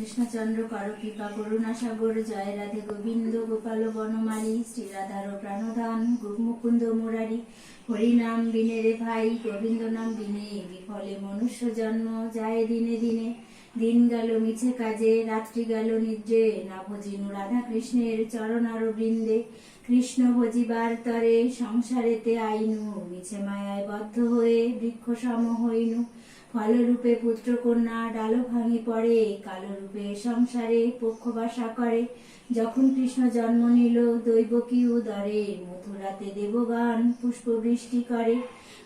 কৃষ্ণচন্দ্র করুণা সাগর, জয় রাধে গোবিন্দ, গোপাল বনমালী, শ্রী রাধার প্রাণধান গোপ মুকুন্দ মুরারি, হরিনাম বিনে রে ভাই, গোবিন্দ নাম বিনে বিফলে মনুষ্য জন্ম, যায় দিনে দিনে। দিন গেল, মিছে কাজে, রাত্রি গেল নিদ্রে না ভজিনু রাধা কৃষ্ণের চরণ আর বৃন্দে কৃষ্ণ ভজিবার তরে সংসারেতে আইনু। মিছে মায়ায় বদ্ধ হয়ে বৃক্ষ সম হইনু। ফলরূপে পুত্র কন্যা ডালো ভাঙি পড়ে কালো রূপে সংসারে পক্ষ বাসা করে। যখন কৃষ্ণ জন্ম নিল, দৈবকী উদরে, মথুরাতে দেবগান পুষ্প বৃষ্টি করে।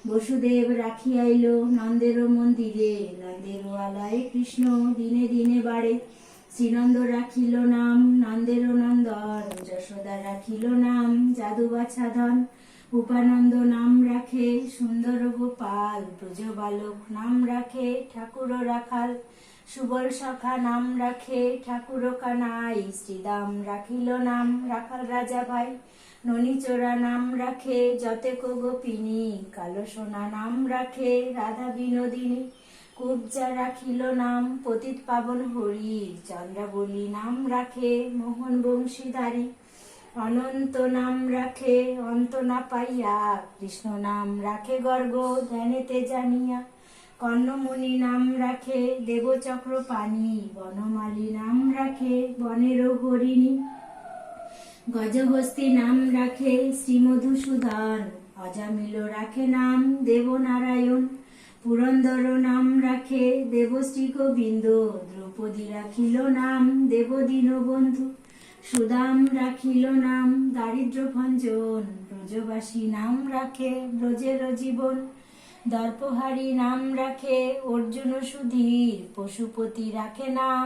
বসুদেব রাখিয়াইল নন্দের মন্দিরে আলায় কৃষ্ণ দিনে দিনে বাড়ে। শ্রীনন্দ রাখিল নাম নন্দের নন্দন, যশোদা রাখিল নাম জাদু বাছাধন উপানন্দ নাম রাখে সুন্দর গোপাল ব্রজ বালক নাম রাখে ঠাকুর রাখাল। সুবল সখা নাম রাখে ঠাকুর কানাই, শ্রীদাম রাখিল নাম রাখাল রাজা ভাই ননীচোরা নাম রাখে যতেক গোপিনী কালো সোনা নাম রাখে রাধা বিনোদিনী। কুবজা রাখিল নাম, পতিত পাবন হরি। চন্দ্রাবলী নাম রাখে মোহন বংশীধারী। অনন্ত নাম রাখে অন্ত না পাইয়া। কৃষ্ণ নাম রাখে গর্গ, ধ্যানেতে জানিয়া। কর্ণমণি নাম রাখে দেবচক্র পানি বনমালী নাম রাখে বনের হরিণী। গজহস্তি নাম রাখে শ্রীমধুসূদন। অজামিল রাখে নাম দেবনারায়ণ। পুরন্দর নাম রাখে দেবশ্রী গোবিন্দ দ্রৌপদী রাখিল নাম দেবদীন বন্ধু সুদাম রাখিল নাম দারিদ্র ভঞ্জন ব্রজবাসী নাম রাখে ব্রজের জীবন, দর্পহারী নাম রাখে অর্জুন সুধীর, পশুপতি রাখে নাম